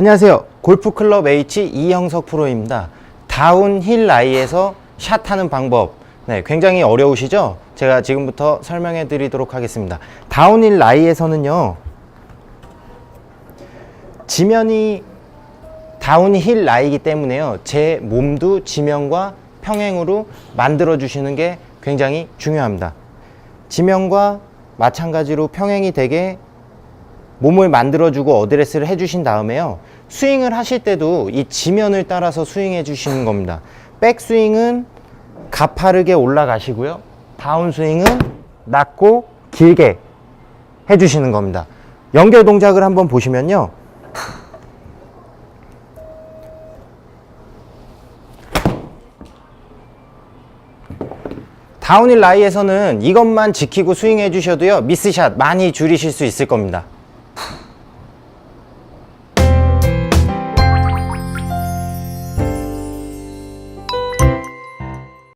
안녕하세요. 골프클럽 H 이형석 프로입니다. 다운힐 라이에서 샷하는 방법. 네, 굉장히 어려우시죠? 제가 지금부터 설명해 드리도록 하겠습니다. 다운힐 라이에서는요, 지면이 다운힐 라이기 때문에요. 제 몸도 지면과 평행으로 만들어 주시는 게 굉장히 중요합니다. 지면과 마찬가지로 평행이 되게 몸을 만들어주고 어드레스를 해주신 다음에요. 스윙을 하실 때도 이 지면을 따라서 스윙해 주시는 겁니다. 백스윙은 가파르게 올라가시고요. 다운스윙은 낮고 길게 해주시는 겁니다. 연결 동작을 한번 보시면요. 다운힐 라이에서는 이것만 지키고 스윙해 주셔도요. 미스샷 많이 줄이실 수 있을 겁니다.